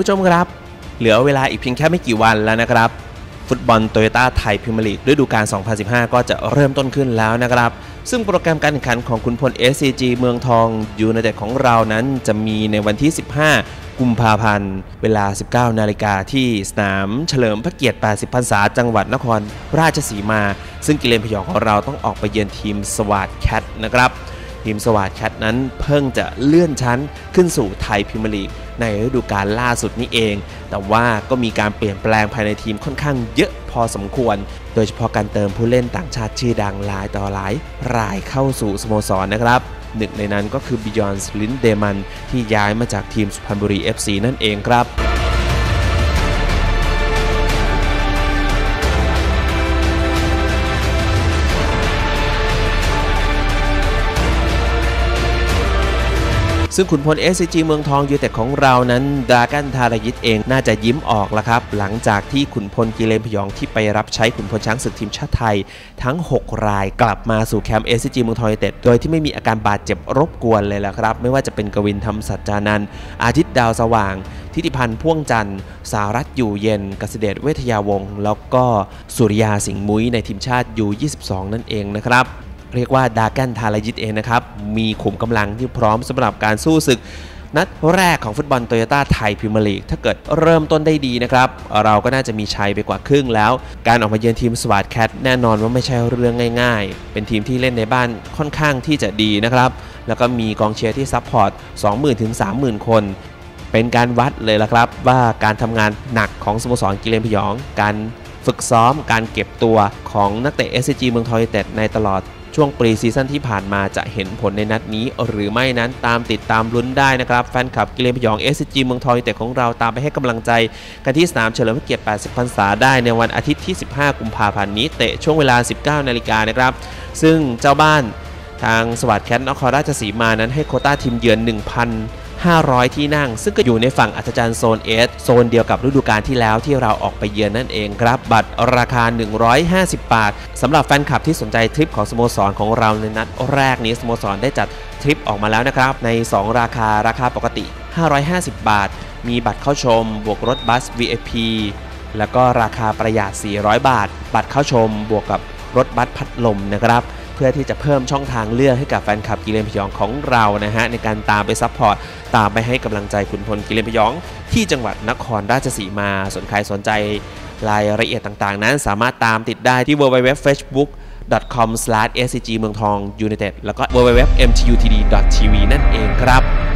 ผู้ชมครับ เหลือเวลาอีกเพียงแค่ไม่กี่วันแล้วนะครับ ฟุตบอลโตโยต้าไทยพรีเมียร์ลีกฤดูกาล 2015 ก็จะเริ่มต้นขึ้นแล้วนะครับ ซึ่งโปรแกรมการแข่งขันของคุณพล SCG เมืองทองยูไนเต็ดของเรานั้นจะมีในวันที่ 15 กุมภาพันธ์ เวลา 19 นาฬิกาที่สนามเฉลิมพระเกียรติ 80 พรรษา จังหวัดนครราชสีมา ซึ่งกิเลนพยองของเราต้องออกไปเยือนทีมสวาดแคทนะครับทีมสวาดแคทนั้นเพิ่งจะเลื่อนชั้นขึ้นสู่ไทยพรีเมียร์ลีก ในฤดูกาลล่าสุดนี้เอง แต่ว่าก็มีการเปลี่ยนแปลงภายในทีมค่อนข้างเยอะพอสมควร โดยเฉพาะการเติมผู้เล่นต่างชาติชื่อดังหลายต่อหลายรายเข้าสู่สโมสรนะครับหนึ่งในนั้นก็คือบิยอนส์ลินเดมันที่ย้ายมาจากทีมสุพรรณบุรี FC นั่นเองครับ ซึ่งขุนพล SCG เมืองทองยูเต็ดของเรานั้นดากันทารยิตเองน่าจะยิ้มออกแล้วครับ หลังจากที่ขุนพลกิเลนพยองที่ไปรับใช้ขุนพลช้างศึกทีมชาติไทย ทั้ง 6 รายกลับมาสู่แคมป์ SCG เมืองทองยูเต็ดโดยที่ไม่มีอาการบาดเจ็บรบกวนเลยละครับ ไม่ว่าจะเป็นกวินธรรมสัจจานันท์อาทิตย์ดาวสว่าง ทิติพันธ์พ่วงจันทร์ สารัตอยู่เย็นกษเดชเวทยาวงศ์แล้วก็สุริยาสิงห์มุ้ยในทีมชาติยู22นั่นเองนะครับ เรียกว่าดากันทารายิตเองนะครับ มีขุมกำลังที่พร้อมสำหรับการสู้ศึก นัดแรกของฟุตบอลโตโยต้าไทยพรีเมียร์ลีก ถ้าเกิดเริ่มต้นได้ดีนะครับ เราก็น่าจะมีชัยไปกว่าครึ่งแล้ว การออกมาเยือนทีมสวาดแคทแน่นอนว่าไม่ใช่เรื่องง่ายๆ เป็นทีมที่เล่นในบ้านค่อนข้างที่จะดีนะครับ แล้วก็มีกองเชียร์ที่ซัพพอร์ต 20,000ถึง30,000 คนเป็นการวัดเลยละครับว่าการทำงานหนักของสโมสรกิเลนพยอง การฝึกซ้อมการเก็บตัวของนักเตะ SCG เมืองทองยูไนเต็ดในตลอด ช่วงปรีซีซั่นที่ผ่านมาจะเห็นผลในนัดนี้หรือไม่นั้นตามติดตามลุ้นได้นะครับ แฟนคลับกิเลนพยองเอสจีเมืองทองยูเต็ดของเราตามไปให้กำลังใจกันที่สนามเฉลิมพระเกียรติ 80 พรรษาได้ในวันอาทิตย์ที่ 15 กุมภาพันธ์นี้เตะช่วงเวลา 19 นาฬิกานะครับ ซึ่งเจ้าบ้านทางสวัสด์แคทนครราชสีมานั้นให้โคต้าทีมเยือน 1,000 500 ที่นั่ง ซึ่งก็อยู่ในฝั่งอัศจรรย์โซนเอสโซนเดียวกับฤดูกาลที่แล้วที่เราออกไปเยือนนั่นเองครับ บัตรราคา 150 บาทสำหรับแฟนคลับที่สนใจทริปของสโมสรของเราในนัดแรกนี้สโมสรได้จัดทริปออกมาแล้วนะครับ ใน 2 ราคาราคาปกติ 550 บาท มีบัตรเข้าชม บวกรถบัส VIP แล้วก็ราคาประหยัด 400 บาท บัตรเข้าชมบวกกับรถบัสพัดลมนะครับ พื่อที่จะเพิ่มช่องทางเลือกให้กับแฟนคลับกิเลนพยองของเรานะฮะในการตามไปซัพพอร์ตตามไปให้กำลังใจขุนพลกิเลนพยอง ที่จังหวัดนครราชสีมาส่วนใครสนใจรายละเอียดต่างๆ นั้นสามารถตามติดได้ที่ www facebook com scg เมืองทอง united แล้วก็ www mtutd tv นั่นเองครับ